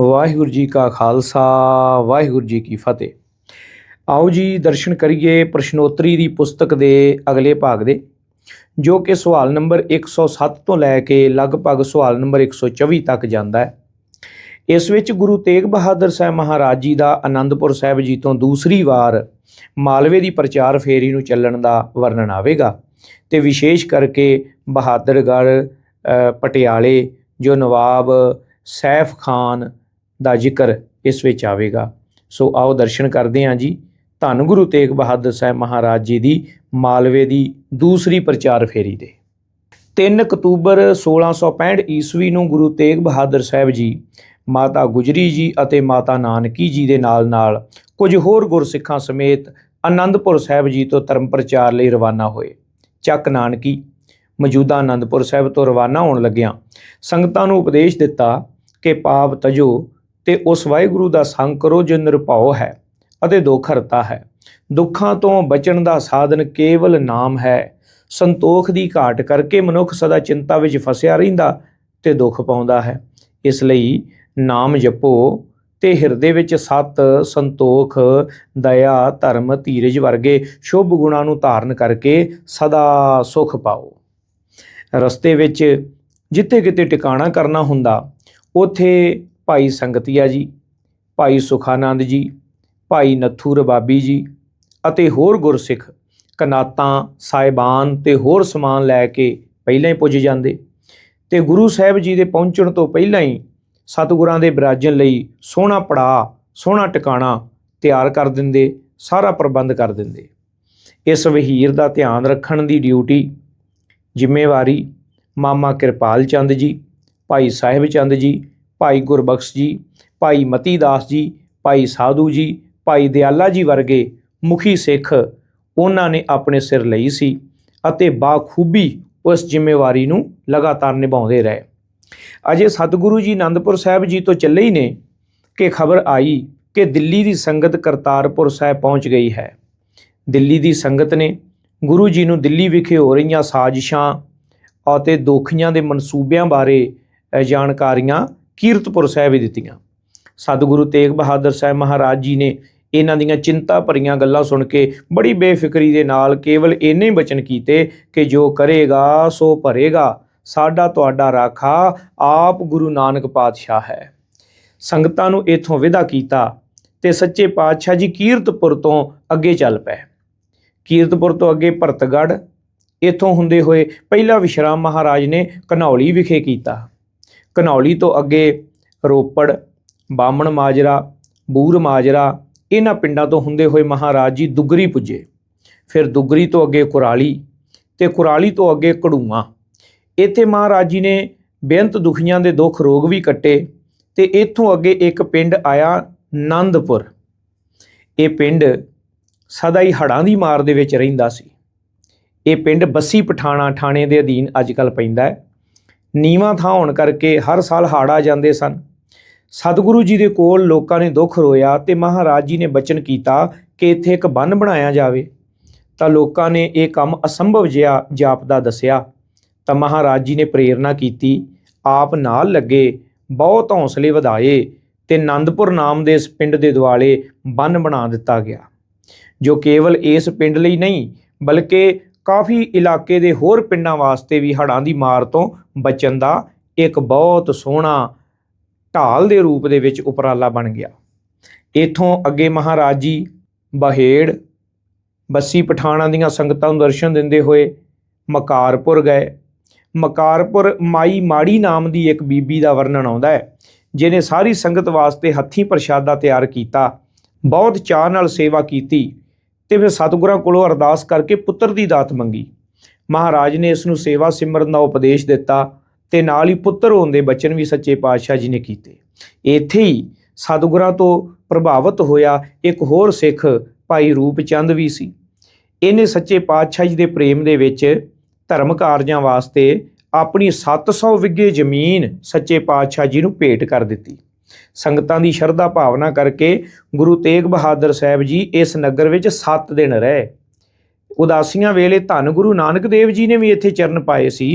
ਵਾਹਿਗੁਰੂ ਜੀ ਕਾ ਖਾਲਸਾ, ਵਾਹਿਗੁਰੂ ਜੀ ਕੀ ਫਤਿਹ। ਆਓ ਜੀ, ਦਰਸ਼ਨ ਕਰੀਏ ਪ੍ਰਸ਼ਨੋਤਰੀ ਦੀ ਪੁਸਤਕ ਦੇ ਅਗਲੇ ਭਾਗ ਦੇ, ਜੋ ਕਿ ਸਵਾਲ ਨੰਬਰ 107 ਤੋਂ ਲੈ ਕੇ ਲਗਭਗ ਸਵਾਲ ਨੰਬਰ 124 ਤੱਕ ਜਾਂਦਾ ਹੈ। ਇਸ ਵਿੱਚ ਗੁਰੂ ਤੇਗ ਬਹਾਦਰ ਸਾਹਿਬ ਮਹਾਰਾਜ ਜੀ ਦਾ ਆਨੰਦਪੁਰ ਸਾਹਿਬ ਜੀ ਤੋਂ ਦੂਸਰੀ ਵਾਰ ਮਾਲਵੇ ਦੀ ਪ੍ਰਚਾਰ ਫੇਰੀ ਨੂੰ ਚੱਲਣ ਦਾ ਵਰਣਨ ਆਵੇਗਾ ਤੇ ਵਿਸ਼ੇਸ਼ ਕਰਕੇ ਬਹਾਦਰਗੜ੍ਹ ਪਟਿਆਲੇ, ਜੋ ਨਵਾਬ ਸੈਫ ਖਾਨ ਦਾ ਜ਼ਿਕਰ ਇਸ ਵਿੱਚ ਆਵੇਗਾ। ਸੋ ਆਓ ਦਰਸ਼ਨ ਕਰਦੇ ਹਾਂ ਜੀ। ਧੰਨ ਗੁਰੂ ਤੇਗ ਬਹਾਦਰ ਸਾਹਿਬ ਮਹਾਰਾਜ ਜੀ ਦੀ ਮਾਲਵੇ ਦੀ ਦੂਸਰੀ ਪ੍ਰਚਾਰ ਫੇਰੀ ਦੇ 3 ਅਕਤੂਬਰ 1665 ਈਸਵੀ ਨੂੰ ਗੁਰੂ ਤੇਗ ਬਹਾਦਰ ਸਾਹਿਬ ਜੀ, ਮਾਤਾ ਗੁਜਰੀ ਜੀ ਅਤੇ ਮਾਤਾ ਨਾਨਕੀ ਜੀ ਦੇ ਨਾਲ-ਨਾਲ ਕੁਝ ਹੋਰ ਗੁਰਸਿੱਖਾਂ ਸਮੇਤ ਆਨੰਦਪੁਰ ਸਾਹਿਬ ਜੀ ਤੋਂ ਧਰਮ ਪ੍ਰਚਾਰ ਲਈ ਰਵਾਨਾ ਹੋਏ। ਚੱਕ ਨਾਨਕੀ, ਮੌਜੂਦਾ ਆਨੰਦਪੁਰ ਸਾਹਿਬ ਤੋਂ ਰਵਾਨਾ ਹੋਣ ਲੱਗਿਆਂ ਸੰਗਤਾਂ ਨੂੰ ਉਪਦੇਸ਼ ਦਿੱਤਾ ਕਿ ਪਾਪ ਤਜੋ ਤੇ ਉਸ ਵਾਹਿਗੁਰੂ ਦਾ ਸੰਗ ਕਰੋ ਜੋ ਨਿਰਭਉ ਹੈ ਅਤੇ ਦੁੱਖ ਹਰਤਾ ਹੈ। ਦੁੱਖਾਂ ਤੋਂ ਬਚਣ ਦਾ ਸਾਧਨ ਕੇਵਲ ਨਾਮ ਹੈ। ਸੰਤੋਖ ਦੀ ਘਾਟ ਕਰਕੇ ਮਨੁੱਖ ਸਦਾ ਚਿੰਤਾ ਵਿੱਚ ਫਸਿਆ ਰਹਿੰਦਾ ਤੇ ਦੁੱਖ ਪਾਉਂਦਾ ਹੈ। ਇਸ ਲਈ ਨਾਮ ਜਪੋ ਤੇ ਹਿਰਦੇ ਵਿੱਚ ਸਤ, ਸੰਤੋਖ, ਦਇਆ, ਧਰਮ, ਧੀਰਜ ਵਰਗੇ ਸ਼ੁਭ ਗੁਣਾਂ ਨੂੰ ਧਾਰਨ ਕਰਕੇ ਸਦਾ ਸੁਖ ਪਾਓ। ਰਸਤੇ ਵਿੱਚ ਜਿੱਥੇ ਕਿਤੇ ਟਿਕਾਣਾ ਕਰਨਾ ਹੁੰਦਾ, ਉਥੇ ਭਾਈ ਸੰਗਤੀਆ ਜੀ, ਭਾਈ ਸੁਖਾਨੰਦ ਜੀ, ਭਾਈ ਨੱਥੂ ਰਬਾਬੀ ਜੀ ਅਤੇ ਹੋਰ ਗੁਰਸਿੱਖ ਕਨਾਤਾਂ, ਸਾਹਿਬਾਨ ਤੇ ਹੋਰ ਸਮਾਨ ਲੈ ਕੇ ਪਹਿਲਾਂ ਹੀ ਪੁੱਜ ਜਾਂਦੇ ਤੇ ਗੁਰੂ ਸਾਹਿਬ ਜੀ ਦੇ ਪਹੁੰਚਣ ਤੋਂ ਪਹਿਲਾਂ ਹੀ ਸਤਿਗੁਰਾਂ ਦੇ ਬਿਰਾਜਣ ਲਈ ਸੋਹਣਾ ਪੜਾ ਸੋਹਣਾ ਟਿਕਾਣਾ ਤਿਆਰ ਕਰ ਦਿੰਦੇ, ਸਾਰਾ ਪ੍ਰਬੰਧ ਕਰ ਦਿੰਦੇ। ਇਸ ਵਹੀਰ ਦਾ ਧਿਆਨ ਰੱਖਣ ਦੀ ਡਿਊਟੀ ਜ਼ਿੰਮੇਵਾਰੀ ਮਾਮਾ ਕਿਰਪਾਲ ਚੰਦ ਜੀ, ਭਾਈ ਸਾਹਿਬ ਚੰਦ ਜੀ ਭਾਈ ਗੁਰਬਖਸ਼ ਜੀ, ਭਾਈ ਮਤੀ ਦਾਸ ਜੀ, ਭਾਈ ਸਾਧੂ ਜੀ, ਭਾਈ ਦਿਆਲਾ ਜੀ ਵਰਗੇ ਮੁਖੀ ਸਿੱਖ ਉਹਨਾਂ ਨੇ ਆਪਣੇ ਸਿਰ ਲਈ ਸੀ ਅਤੇ ਬਾਖੂਬੀ ਉਸ ਜ਼ਿੰਮੇਵਾਰੀ ਨੂੰ ਲਗਾਤਾਰ ਨਿਭਾਉਂਦੇ ਰਹੇ। ਅਜੇ ਸਤਿਗੁਰੂ ਜੀ ਆਨੰਦਪੁਰ ਸਾਹਿਬ ਜੀ ਤੋਂ ਚੱਲੇ ਹੀ ਨੇ ਕਿ ਖਬਰ ਆਈ ਕਿ ਦਿੱਲੀ ਦੀ ਸੰਗਤ ਕਰਤਾਰਪੁਰ ਸਾਹਿਬ ਪਹੁੰਚ ਗਈ ਹੈ। ਦਿੱਲੀ ਦੀ ਸੰਗਤ ਨੇ ਗੁਰੂ ਜੀ ਨੂੰ ਦਿੱਲੀ ਵਿਖੇ ਹੋ ਰਹੀਆਂ ਸਾਜ਼ਿਸ਼ਾਂ ਅਤੇ ਦੋਖੀਆਂ ਦੇ ਮਨਸੂਬਿਆਂ ਬਾਰੇ ਜਾਣਕਾਰੀਆਂ ਕੀਰਤਪੁਰ ਸਾਹਿਬ ਹੀ ਦਿੱਤੀਆਂ। ਸਤਿਗੁਰੂ ਤੇਗ ਬਹਾਦਰ ਸਾਹਿਬ ਮਹਾਰਾਜ ਜੀ ਨੇ ਇਹਨਾਂ ਦੀਆਂ ਚਿੰਤਾ ਭਰੀਆਂ ਗੱਲਾਂ ਸੁਣ ਕੇ ਬੜੀ ਬੇਫਿਕਰੀ ਦੇ ਨਾਲ ਕੇਵਲ ਇੰਨੇ ਹੀ ਬਚਨ ਕੀਤੇ ਕਿ ਜੋ ਕਰੇਗਾ, ਸੋ ਭਰੇਗਾ। ਸਾਡਾ ਤੁਹਾਡਾ ਰਾਖਾ ਆਪ ਗੁਰੂ ਨਾਨਕ ਪਾਤਸ਼ਾਹ ਹੈ। ਸੰਗਤਾਂ ਨੂੰ ਇਥੋਂ ਵਿਦਾ ਕੀਤਾ ਤੇ ਸੱਚੇ ਪਾਤਸ਼ਾਹ ਜੀ ਕੀਰਤਪੁਰ ਤੋਂ ਅੱਗੇ ਚੱਲ ਪਏ। ਕੀਰਤਪੁਰ ਤੋਂ ਅੱਗੇ ਭਰਤਗੜ੍ਹ, ਇਥੋਂ ਹੁੰਦੇ ਹੋਏ ਪਹਿਲਾ ਵਿਸ਼ਰਾਮ ਮਹਾਰਾਜ ਨੇ ਘਨੌਲੀ ਵਿਖੇ ਕੀਤਾ। ਘਨੌਲੀ ਤੋਂ ਅੱਗੇ ਰੋਪੜ ਬਾਮਣ ਮਾਜਰਾ, ਬੂਰ ਮਾਜਰਾ, ਇਹਨਾਂ ਪਿੰਡਾਂ ਤੋਂ ਹੁੰਦੇ ਹੋਏ ਮਹਾਰਾਜ ਜੀ ਦੁੱਗਰੀ ਪੁੱਜੇ। ਫਿਰ ਦੁੱਗਰੀ ਤੋਂ ਅੱਗੇ ਕੁਰਾਲੀ ਤੇ ਕੁਰਾਲੀ ਤੋਂ ਅੱਗੇ ਕੜੂਆ ਇੱਥੇ ਮਹਾਰਾਜ ਜੀ ਨੇ ਬੇਅੰਤ ਦੁਖੀਆਂ ਦੇ ਦੁੱਖ ਰੋਗ ਵੀ ਕੱਟੇ ਤੇ ਇੱਥੋਂ ਅੱਗੇ ਇੱਕ ਪਿੰਡ ਆਇਆ ਨੰਦਪੁਰ। ਇਹ ਪਿੰਡ ਸਦਾ ਹੀ ਹੜਾਂ ਦੀ ਮਾਰ ਦੇ ਵਿੱਚ ਰਹਿੰਦਾ ਸੀ। ਇਹ ਪਿੰਡ ਬੱਸੀ ਪਠਾਣਾ ਥਾਣੇ ਦੇ ਅਧੀਨ ਅੱਜਕੱਲ ਪੈਂਦਾ ਹੈ। ਨੀਵਾਂ ਥਾਂ ਹੋਣ ਕਰਕੇ ਹਰ ਸਾਲ ਹਾੜ ਆ ਜਾਂਦੇ ਸਨ। ਸਤਿਗੁਰੂ ਜੀ ਦੇ ਕੋਲ ਲੋਕਾਂ ਨੇ ਦੁੱਖ ਰੋਇਆ ਤੇ ਮਹਾਰਾਜ ਜੀ ਨੇ ਬਚਨ ਕੀਤਾ ਕਿ ਇੱਥੇ ਇੱਕ ਬੰਨ ਬਣਾਇਆ ਜਾਵੇ। ਤਾਂ ਲੋਕਾਂ ਨੇ ਇਹ ਕੰਮ ਅਸੰਭਵ ਜਿਹਾ ਜਾਪਦਾ ਦੱਸਿਆ। ਤਾਂ ਮਹਾਰਾਜ ਜੀ ਨੇ ਪ੍ਰੇਰਣਾ ਕੀਤੀ, ਆਪ ਨਾਲ ਲੱਗੇ, ਬਹੁਤ ਹੌਸਲੇ ਵਧਾਏ ਤੇ ਆਨੰਦਪੁਰ ਨਾਮ ਦੇ ਇਸ ਪਿੰਡ ਦੇ ਦੁਆਲੇ ਬੰਨ ਬਣਾ ਦਿੱਤਾ ਗਿਆ। ਜੋ ਕੇਵਲ ਇਸ ਪਿੰਡ ਲਈ ਨਹੀਂ, ਬਲਕਿ ਕਾਫੀ ਇਲਾਕੇ ਦੇ ਹੋਰ ਪਿੰਡਾਂ ਵਾਸਤੇ ਵੀ ਹੜ੍ਹਾਂ ਦੀ ਮਾਰ ਤੋਂ ਬਚਣ ਦਾ ਇੱਕ ਬਹੁਤ ਸੋਹਣਾ ਢਾਲ ਦੇ ਰੂਪ ਦੇ ਵਿੱਚ ਉਪਰਾਲਾ ਬਣ ਗਿਆ। ਇਥੋਂ ਅੱਗੇ ਮਹਾਰਾਜ ਜੀ ਬਹੇੜ ਬੱਸੀ ਪਠਾਣਾ ਦੀਆਂ ਸੰਗਤਾਂ ਨੂੰ ਦਰਸ਼ਨ ਦਿੰਦੇ ਹੋਏ ਮਕਾਰਪੁਰ ਗਏ। ਮਕਾਰਪੁਰ ਮਾਈ ਮਾੜੀ ਨਾਮ ਦੀ ਇੱਕ ਬੀਬੀ ਦਾ ਵਰਣਨ ਆਉਂਦਾ ਹੈ ਜਿਨੇ ਸਾਰੀ ਸੰਗਤ ਵਾਸਤੇ ਹੱਥੀਂ ਪ੍ਰਸ਼ਾਦਾ ਤਿਆਰ ਕੀਤਾ, ਬਹੁਤ ਚਾਅ ਨਾਲ ਸੇਵਾ ਕੀਤੀ ਤੇ ਫਿਰ ਸਤਿਗੁਰਾਂ ਕੋਲੋਂ ਅਰਦਾਸ ਕਰਕੇ ਪੁੱਤਰ ਦੀ ਦਾਤ ਮੰਗੀ। ਮਹਾਰਾਜ ਨੇ ਇਸ ਨੂੰ ਸੇਵਾ ਸਿਮਰਨ ਦਾ ਉਪਦੇਸ਼ ਦਿੱਤਾ ਤੇ ਨਾਲ ਹੀ ਪੁੱਤਰ ਹੋਣ ਦੇ ਬਚਨ ਵੀ ਸੱਚੇ ਪਾਤਸ਼ਾਹ ਜੀ ਨੇ ਕੀਤੇ। ਇੱਥੇ ਹੀ ਸਤਿਗੁਰਾਂ ਤੋਂ ਪ੍ਰਭਾਵਿਤ ਹੋਇਆ ਇੱਕ ਹੋਰ ਸਿੱਖ ਭਾਈ ਰੂਪ ਚੰਦ ਵੀ ਸੀ। ਇਹਨੇ ਸੱਚੇ ਪਾਤਸ਼ਾਹ ਜੀ ਦੇ ਪ੍ਰੇਮ ਦੇ ਵਿੱਚ ਧਰਮ ਕਾਰਜਾਂ ਵਾਸਤੇ ਆਪਣੀ 700 ਵਿਗੇ ਜ਼ਮੀਨ ਸੱਚੇ ਪਾਤਸ਼ਾਹ ਜੀ ਨੂੰ ਭੇਟ ਕਰ ਦਿੱਤੀ। ਸੰਗਤਾਂ ਦੀ ਸ਼ਰਧਾ ਭਾਵਨਾ ਕਰਕੇ ਗੁਰੂ ਤੇਗ ਬਹਾਦਰ ਸਾਹਿਬ ਜੀ ਇਸ ਨਗਰ ਵਿੱਚ 7 ਦਿਨ ਰਹੇ। ਉਦਾਸੀਆਂ ਵੇਲੇ ਧੰਨ ਗੁਰੂ ਨਾਨਕ ਦੇਵ ਜੀ ਨੇ ਵੀ ਇੱਥੇ ਚਰਨ ਪਾਏ ਸੀ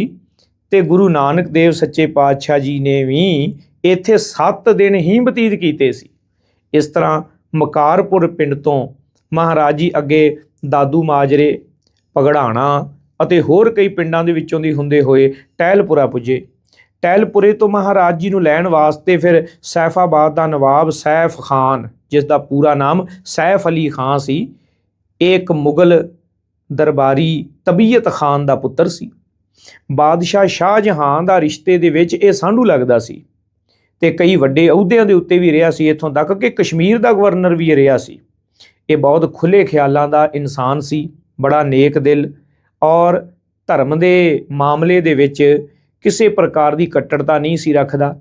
ਤੇ ਗੁਰੂ ਨਾਨਕ ਦੇਵ ਸੱਚੇ ਪਾਤਸ਼ਾਹ ਜੀ ਨੇ ਵੀ ਇੱਥੇ 7 ਦਿਨ ਹੀ ਬਤੀਤ ਕੀਤੇ ਸੀ। ਇਸ ਤਰ੍ਹਾਂ ਮਕਾਰਪੁਰ ਪਿੰਡ ਤੋਂ ਮਹਾਰਾਜ ਜੀ ਅੱਗੇ ਦਾਦੂ ਮਾਜਰੇ ਪਗੜਾਣਾ ਅਤੇ ਹੋਰ ਕਈ ਪਿੰਡਾਂ ਦੇ ਵਿੱਚੋਂ ਦੀ ਹੁੰਦੇ ਹੋਏ ਟਹਿਲਪੁਰਾ ਪੁੱਜੇ। ਟਹਿਲਪੁਰੇ ਤੋਂ ਮਹਾਰਾਜ ਜੀ ਨੂੰ ਲੈਣ ਵਾਸਤੇ ਫਿਰ ਸੈਫਾਬਾਦ ਦਾ ਨਵਾਬ ਸੈਫ ਖਾਨ, ਜਿਸ ਦਾ ਪੂਰਾ ਨਾਮ ਸੈਫ ਅਲੀ ਖਾਨ ਸੀ, ਇਹ ਇੱਕ ਮੁਗਲ ਦਰਬਾਰੀ ਤਬੀਅਤ ਖਾਨ ਦਾ ਪੁੱਤਰ ਸੀ। ਬਾਦਸ਼ਾਹ ਸ਼ਾਹਜਹਾਨ ਦਾ ਰਿਸ਼ਤੇ ਦੇ ਵਿੱਚ ਇਹ ਸਾਂਢੂ ਲੱਗਦਾ ਸੀ ਤੇ ਕਈ ਵੱਡੇ ਅਹੁਦਿਆਂ ਦੇ ਉੱਤੇ ਵੀ ਰਿਹਾ ਸੀ, ਇੱਥੋਂ ਤੱਕ ਕਿ ਕਸ਼ਮੀਰ ਦਾ ਗਵਰਨਰ ਵੀ ਰਿਹਾ ਸੀ। ਇਹ ਬਹੁਤ ਖੁੱਲੇ ਖਿਆਲਾਂ ਦਾ ਇਨਸਾਨ ਸੀ, ਬੜਾ ਨੇਕ ਦਿਲ ਔਰ ਧਰਮ ਦੇ ਮਾਮਲੇ ਦੇ ਵਿੱਚ ਕਿਸੇ ਪ੍ਰਕਾਰ ਦੀ ਕੱਟੜਤਾ ਨਹੀਂ ਸੀ ਰੱਖਦਾ,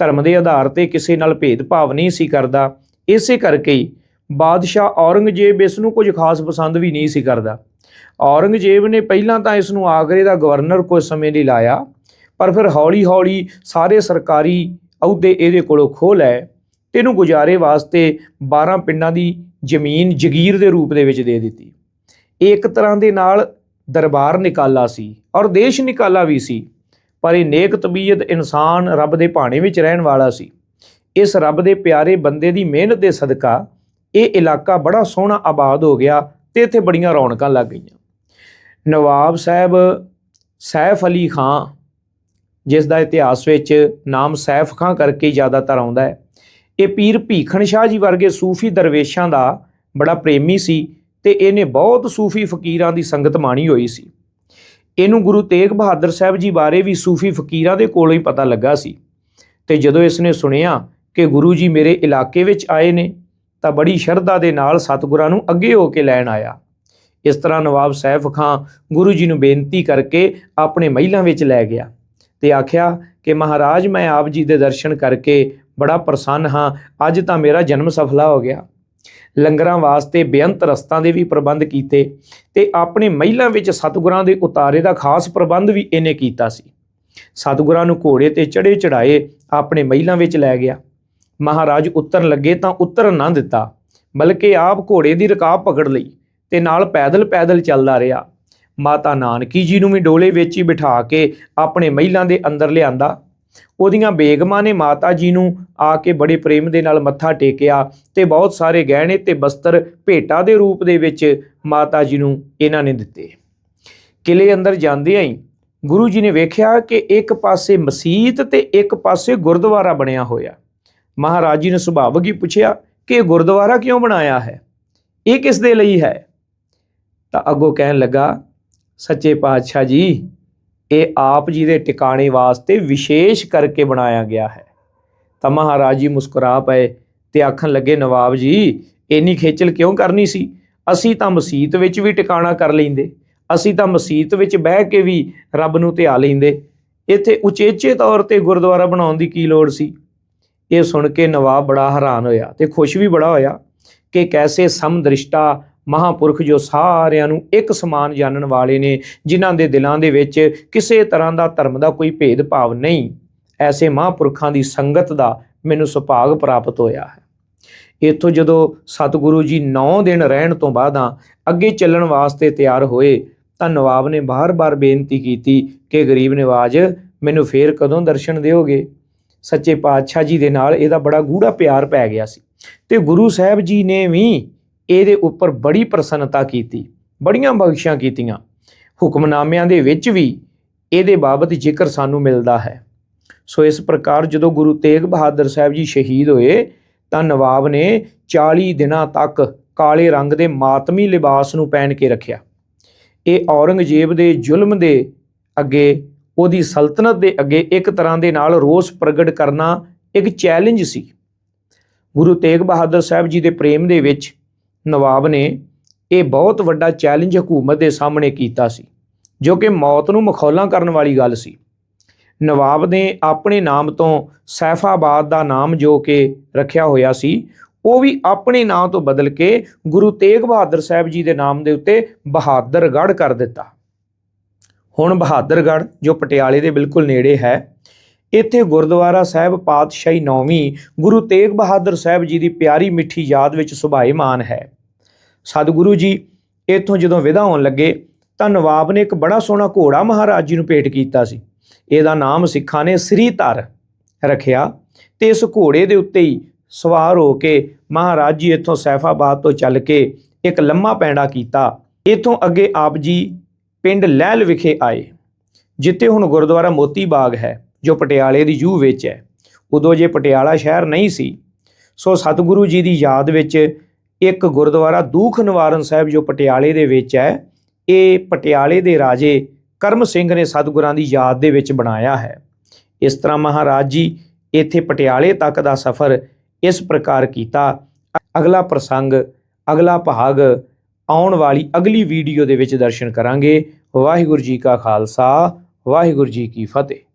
ਧਰਮ ਦੇ ਆਧਾਰ ਤੇ ਕਿਸੇ ਨਾਲ ਭੇਦਭਾਵ ਨਹੀਂ ਸੀ ਕਰਦਾ, ਇਸੇ ਕਰਕੇ ਹੀ ਬਾਦਸ਼ਾਹ ਔਰੰਗਜ਼ੇਬ ਇਸ ਨੂੰ ਕੁਝ ਖਾਸ ਪਸੰਦ ਵੀ ਨਹੀਂ ਸੀ ਕਰਦਾ। ਔਰੰਗਜ਼ੇਬ ਨੇ ਪਹਿਲਾਂ ਤਾਂ ਇਸ ਨੂੰ ਆਗਰੇ ਦਾ ਗਵਰਨਰ ਕੁਝ ਸਮੇਂ ਲਈ ਲਾਇਆ, ਪਰ ਫਿਰ ਹੌਲੀ-ਹੌਲੀ ਸਾਰੇ ਸਰਕਾਰੀ ਅਹੁਦੇ ਇਹਦੇ ਕੋਲੋਂ ਖੋਹ ਲਏ ਤੇ ਇਹਨੂੰ ਗੁਜ਼ਾਰੇ ਵਾਸਤੇ 12 ਪਿੰਡਾਂ ਦੀ ਜ਼ਮੀਨ ਜਗੀਰ ਦੇ ਰੂਪ ਦੇ ਵਿੱਚ ਦੇ ਦਿੱਤੀ। ਇਹ ਇੱਕ ਤਰ੍ਹਾਂ ਦੇ ਨਾਲ ਦਰਬਾਰ ਨਿਕਾਲਾ ਸੀ ਔਰ ਦੇਸ਼ ਨਿਕਾਲਾ ਵੀ ਸੀ। ਪਰ ਇਹ ਨੇਕ ਤਬੀਅਤ ਇਨਸਾਨ ਰੱਬ ਦੇ ਭਾਣੇ ਵਿੱਚ ਰਹਿਣ ਵਾਲਾ ਸੀ। ਇਸ ਰੱਬ ਦੇ ਪਿਆਰੇ ਬੰਦੇ ਦੀ ਮਿਹਨਤ ਦੇ ਸਦਕਾ ਇਹ ਇਲਾਕਾ ਬੜਾ ਸੋਹਣਾ ਆਬਾਦ ਹੋ ਗਿਆ ਤੇ ਇੱਥੇ ਬੜੀਆਂ ਰੌਣਕਾਂ ਲੱਗ ਗਈਆਂ। ਨਵਾਬ ਸਾਹਿਬ ਸੈਫ ਅਲੀ ਖਾਂ ਜਿਸ ਦਾ ਇਤਿਹਾਸ ਵਿੱਚ ਨਾਮ ਸੈਫ ਖਾਂ ਕਰਕੇ ਜ਼ਿਆਦਾਤਰ ਆਉਂਦਾ ਹੈ, ਇਹ ਪੀਰ ਭੀਖਣ ਸ਼ਾਹ ਜੀ ਵਰਗੇ ਸੂਫੀ ਦਰਵੇਸ਼ਾਂ ਦਾ ਬੜਾ ਪ੍ਰੇਮੀ ਸੀ ਤੇ ਇਹਨੇ ਬਹੁਤ ਸੂਫੀ ਫਕੀਰਾਂ ਦੀ ਸੰਗਤ ਮਾਣੀ ਹੋਈ ਸੀ। ਇਹਨੂੰ ਗੁਰੂ ਤੇਗ ਬਹਾਦਰ ਸਾਹਿਬ ਜੀ ਬਾਰੇ ਵੀ ਸੂਫੀ ਫਕੀਰਾਂ ਦੇ ਕੋਲੋਂ ਹੀ ਪਤਾ ਲੱਗਾ ਸੀ। ਤੇ ਜਦੋਂ ਇਸ ਨੇ ਸੁਣਿਆ ਕਿ ਗੁਰੂ ਜੀ ਮੇਰੇ ਇਲਾਕੇ ਵਿੱਚ ਆਏ ਨੇ, ਤਾਂ ਬੜੀ ਸ਼ਰਧਾ ਦੇ ਨਾਲ ਸਤਿਗੁਰਾਂ ਨੂੰ ਅੱਗੇ ਹੋ ਕੇ ਲੈਣ ਆਇਆ। ਇਸ ਤਰ੍ਹਾਂ ਨਵਾਬ ਸੈਫ ਖਾਂ ਗੁਰੂ ਜੀ ਨੂੰ ਬੇਨਤੀ ਕਰਕੇ ਆਪਣੇ ਮਹਿਲਾਂ ਵਿੱਚ ਲੈ ਗਿਆ ਤੇ ਆਖਿਆ ਕਿ ਮਹਾਰਾਜ, ਮੈਂ ਆਪ ਜੀ ਦੇ ਦਰਸ਼ਨ ਕਰਕੇ ਬੜਾ ਪ੍ਰਸੰਨ ਹਾਂ, ਅੱਜ ਤਾਂ ਮੇਰਾ ਜਨਮ ਸਫਲਾ ਹੋ ਗਿਆ। ਲੰਗਰਾਂ ਵਾਸਤੇ ਬੇਅੰਤ ਰਸਤਾਂ ਦੇ ਵੀ ਪ੍ਰਬੰਧ ਕੀਤੇ ਤੇ ਆਪਣੇ ਮਹਿਲਾਂ ਵਿੱਚ ਸਤਿਗੁਰਾਂ ਦੇ ਉਤਾਰੇ ਦਾ ਖਾਸ ਪ੍ਰਬੰਧ ਵੀ ਇਹਨੇ ਕੀਤਾ ਸੀ। ਸਤਿਗੁਰਾਂ ਨੂੰ ਘੋੜੇ ਤੇ ਚੜੇ ਚੜਾਏ ਆਪਣੇ ਮਹਿਲਾਂ ਵਿੱਚ ਲੈ ਗਿਆ। ਮਹਾਰਾਜ ਉਤਰਨ ਲੱਗੇ ਤਾਂ ਉਤਰਨ ਨਾ ਦਿੱਤਾ, ਬਲਕਿ ਆਪ ਘੋੜੇ ਦੀ ਰਕਾਬ ਪਕੜ ਲਈ ਤੇ ਨਾਲ ਪੈਦਲ ਪੈਦਲ ਚੱਲਦਾ ਰਿਹਾ। ਮਾਤਾ ਨਾਨਕੀ ਜੀ ਨੂੰ ਵੀ ਡੋਲੇ ਵਿੱਚ ਹੀ ਬਿਠਾ ਕੇ ਆਪਣੇ ਮਹਿਲਾਂ ਦੇ ਅੰਦਰ ਲਿਆਂਦਾ ਉਹਦੀਆਂ ਬੇਗਮਾਂ ਨੇ ਮਾਤਾ ਜੀ ਨੂੰ ਆ ਕੇ ਬੜੇ ਪ੍ਰੇਮ ਦੇ ਨਾਲ ਮੱਥਾ ਟੇਕਿਆ ਤੇ ਬਹੁਤ ਸਾਰੇ ਗਹਿਣੇ ਤੇ ਬਸਤਰ ਭੇਟਾ ਦੇ ਰੂਪ ਦੇ ਵਿੱਚ ਮਾਤਾ ਜੀ ਨੂੰ ਇਹਨਾਂ ਨੇ ਦਿੱਤੇ। ਕਿਲੇ ਅੰਦਰ ਜਾਂਦਿਆਂ ਹੀ ਗੁਰੂ ਜੀ ਨੇ ਵੇਖਿਆ ਕਿ ਇੱਕ ਪਾਸੇ ਮਸਜਿਦ ਤੇ ਇੱਕ ਪਾਸੇ ਗੁਰਦੁਆਰਾ ਬਣਿਆ ਹੋਇਆ। ਮਹਾਰਾਜ ਜੀ ਨੇ ਸੁਭਾਵਕ ਹੀ ਪੁੱਛਿਆ ਕਿ ਇਹ ਗੁਰਦੁਆਰਾ ਕਿਉਂ ਬਣਾਇਆ ਹੈ? ਇਹ ਕਿਸ ਦੇ ਲਈ ਹੈ? ਤਾਂ ਅੱਗੋਂ ਕਹਿਣ ਲੱਗਾ, ਸੱਚੇ ਪਾਤਸ਼ਾਹ ਜੀ ਇਹ ਆਪ ਜੀ ਦੇ ਟਿਕਾਣੇ ਵਾਸਤੇ ਵਿਸ਼ੇਸ਼ ਕਰਕੇ ਬਣਾਇਆ ਗਿਆ ਹੈ। ਤਾਂ ਮਹਾਰਾਜ ਜੀ ਮੁਸਕਰਾ ਪਏ ਤੇ ਆਖਣ ਲੱਗੇ, ਨਵਾਬ ਜੀ, ਇੰਨੀ ਖੇਚਲ ਕਿਉਂ ਕਰਨੀ ਸੀ? ਅਸੀਂ ਤਾਂ ਮਸਜਿਦ ਵਿੱਚ ਵੀ ਟਿਕਾਣਾ ਕਰ ਲੈਂਦੇ। ਅਸੀਂ ਤਾਂ ਮਸਜਿਦ ਵਿੱਚ ਬਹਿ ਕੇ ਵੀ ਰੱਬ ਨੂੰ ਧਿਆ ਲੈਂਦੇ। ਇੱਥੇ ਉਚੇਚੇ ਤੌਰ ਤੇ ਗੁਰਦੁਆਰਾ ਬਣਾਉਣ ਦੀ ਕੀ ਲੋੜ ਸੀ? ਇਹ ਸੁਣ ਕੇ ਨਵਾਬ ਬੜਾ ਹੈਰਾਨ ਹੋਇਆ ਤੇ ਖੁਸ਼ ਵੀ ਬੜਾ ਹੋਇਆ ਕਿ ਕੈਸੇ ਸਮਦ੍ਰਿਸ਼ਟਾ ਮਹਾਪੁਰਖ ਜੋ ਸਾਰਿਆਂ ਨੂੰ ਇੱਕ ਸਮਾਨ ਜਾਣਨ ਵਾਲੇ ਨੇ, ਜਿਨ੍ਹਾਂ ਦੇ ਦਿਲਾਂ ਦੇ ਵਿੱਚ ਕਿਸੇ ਤਰ੍ਹਾਂ ਦਾ ਧਰਮ ਦਾ ਕੋਈ ਭੇਦਭਾਵ ਨਹੀਂ, ਐਸੇ ਮਹਾਪੁਰਖਾਂ ਦੀ ਸੰਗਤ ਦਾ ਮੈਨੂੰ ਸੁਭਾਗ ਪ੍ਰਾਪਤ ਹੋਇਆ ਹੈ। ਇੱਥੋਂ ਜਦੋਂ ਸਤਿਗੁਰੂ ਜੀ 9 ਦਿਨ ਰਹਿਣ ਤੋਂ ਬਾਅਦਾਂ ਅੱਗੇ ਚੱਲਣ ਵਾਸਤੇ ਤਿਆਰ ਹੋਏ, ਤਾਂ ਨਵਾਬ ਨੇ ਬਾਰ-ਬਾਰ ਬੇਨਤੀ ਕੀਤੀ ਕਿ ਗਰੀਬ ਨਿਵਾਜ, ਮੈਨੂੰ ਫੇਰ ਕਦੋਂ ਦਰਸ਼ਨ ਦਿਓਗੇ? ਸੱਚੇ ਪਾਤਸ਼ਾਹ ਜੀ ਦੇ ਨਾਲ ਇਹਦਾ ਬੜਾ ਗੂੜਾ ਪਿਆਰ ਪੈ ਗਿਆ ਸੀ ਤੇ ਗੁਰੂ ਸਾਹਿਬ ਜੀ ਨੇ ਵੀ ਇਹਦੇ ਉੱਪਰ ਬੜੀ ਪ੍ਰਸੰਨਤਾ ਕੀਤੀ, ਬੜੀਆਂ ਬਖਸ਼ਾਂ ਕੀਤੀਆਂ। ਹੁਕਮਨਾਮਿਆਂ ਦੇ ਵਿੱਚ ਵੀ ਇਹਦੇ ਬਾਬਤ ਜ਼ਿਕਰ ਸਾਨੂੰ ਮਿਲਦਾ ਹੈ। ਸੋ ਇਸ ਪ੍ਰਕਾਰ ਜਦੋਂ ਗੁਰੂ ਤੇਗ ਬਹਾਦਰ ਸਾਹਿਬ ਜੀ ਸ਼ਹੀਦ ਹੋਏ, ਤਾਂ ਨਵਾਬ ਨੇ 40 ਦਿਨਾਂ ਤੱਕ ਕਾਲੇ ਰੰਗ ਦੇ ਮਾਤਮੀ ਲਿਬਾਸ ਨੂੰ ਪਹਿਨ ਕੇ ਰੱਖਿਆ। ਇਹ ਔਰੰਗਜ਼ੇਬ ਦੇ ਜ਼ੁਲਮ ਦੇ ਅੱਗੇ, ਉਹਦੀ ਸਲਤਨਤ ਦੇ ਅੱਗੇ ਇੱਕ ਤਰ੍ਹਾਂ ਦੇ ਨਾਲ ਰੋਸ ਪ੍ਰਗਟ ਕਰਨਾ ਇੱਕ ਚੈਲੰਜ ਸੀ। ਗੁਰੂ ਤੇਗ ਬਹਾਦਰ ਸਾਹਿਬ ਜੀ ਦੇ ਪ੍ਰੇਮ ਦੇ ਵਿੱਚ ਨਵਾਬ ਨੇ ਇਹ ਬਹੁਤ ਵੱਡਾ ਚੈਲੰਜ ਹਕੂਮਤ ਦੇ ਸਾਹਮਣੇ ਕੀਤਾ ਸੀ, ਜੋ ਕਿ ਮੌਤ ਨੂੰ ਮਖੌਲਾਂ ਕਰਨ ਵਾਲੀ ਗੱਲ ਸੀ। ਨਵਾਬ ਨੇ ਆਪਣੇ ਨਾਮ ਤੋਂ ਸੈਫਾਬਾਦ ਦਾ ਨਾਮ ਜੋ ਕਿ ਰੱਖਿਆ ਹੋਇਆ ਸੀ, ਉਹ ਵੀ ਆਪਣੇ ਨਾਮ ਤੋਂ ਬਦਲ ਕੇ ਗੁਰੂ ਤੇਗ ਬਹਾਦਰ ਸਾਹਿਬ ਜੀ ਦੇ ਨਾਮ ਦੇ ਉੱਤੇ ਬਹਾਦਰਗੜ੍ਹ ਕਰ ਦਿੱਤਾ। ਹੁਣ ਬਹਾਦਰਗੜ੍ਹ, ਜੋ ਪਟਿਆਲੇ ਦੇ ਬਿਲਕੁਲ ਨੇੜੇ ਹੈ, ਇੱਥੇ ਗੁਰਦੁਆਰਾ ਸਾਹਿਬ ਪਾਤਸ਼ਾਹੀ ਨੌਵੀਂ ਗੁਰੂ ਤੇਗ ਬਹਾਦਰ ਸਾਹਿਬ ਜੀ ਦੀ ਪਿਆਰੀ ਮਿੱਠੀ ਯਾਦ ਵਿੱਚ ਸੁਭਾਏਮਾਨ ਹੈ। ਸਤਿਗੁਰੂ ਜੀ, ਇੱਥੋਂ ਜਦੋਂ ਵਿਦਾ ਹੋਣ ਲੱਗੇ ਤਾਂ ਨਵਾਬ ਨੇ ਇੱਕ ਬੜਾ ਸੋਹਣਾ ਘੋੜਾ ਮਹਾਰਾਜ ਜੀ ਨੂੰ ਭੇਟ ਕੀਤਾ ਸੀ। ਇਹਦਾ ਨਾਮ ਸਿੱਖਾਂ ਨੇ ਸ੍ਰੀ ਧਰ ਰੱਖਿਆ ਤੇ ਇਸ ਘੋੜੇ ਦੇ ਉੱਤੇ ਹੀ ਸਵਾਰ ਹੋ ਕੇ ਮਹਾਰਾਜ ਜੀ ਇੱਥੋਂ ਸੈਫਾਬਾਦ ਤੋਂ ਚੱਲ ਕੇ ਇੱਕ ਲੰਮਾ ਪੈਂਡਾ ਕੀਤਾ। ਇੱਥੋਂ ਅੱਗੇ ਆਪ ਜੀ ਪਿੰਡ ਲਹਿਲ ਵਿਖੇ ਆਏ, ਜਿੱਥੇ ਹੁਣ ਗੁਰਦੁਆਰਾ ਮੋਤੀ ਬਾਗ ਹੈ, ਜੋ ਪਟਿਆਲੇ ਦੀ ਜੂਹ ਵਿੱਚ ਹੈ। ਉਦੋਂ ਜੇ ਪਟਿਆਲਾ ਸ਼ਹਿਰ ਨਹੀਂ ਸੀ, ਸੋ ਸਤਿਗੁਰੂ ਜੀ ਦੀ ਯਾਦ ਵਿੱਚ ਇੱਕ ਗੁਰਦੁਆਰਾ ਦੂਖ ਨਿਵਾਰਨ ਸਾਹਿਬ ਜੋ ਪਟਿਆਲੇ ਦੇ ਵਿੱਚ ਹੈ, ਇਹ ਪਟਿਆਲੇ ਦੇ ਰਾਜੇ ਕਰਮ ਸਿੰਘ ਨੇ ਸਤਿਗੁਰਾਂ ਦੀ ਯਾਦ ਦੇ ਵਿੱਚ ਬਣਾਇਆ ਹੈ। ਇਸ ਤਰ੍ਹਾਂ ਮਹਾਰਾਜ ਜੀ ਇੱਥੇ ਪਟਿਆਲੇ ਤੱਕ ਦਾ ਸਫ਼ਰ ਇਸ ਪ੍ਰਕਾਰ ਕੀਤਾ। ਅਗਲਾ ਪ੍ਰਸੰਗ, ਅਗਲਾ ਭਾਗ ਆਉਣ ਵਾਲੀ ਅਗਲੀ ਵੀਡੀਓ ਦੇ ਵਿੱਚ ਦਰਸ਼ਨ ਕਰਾਂਗੇ। ਵਾਹਿਗੁਰੂ ਜੀ ਕਾ ਖਾਲਸਾ, ਵਾਹਿਗੁਰੂ ਜੀ ਕੀ ਫਤਿਹ।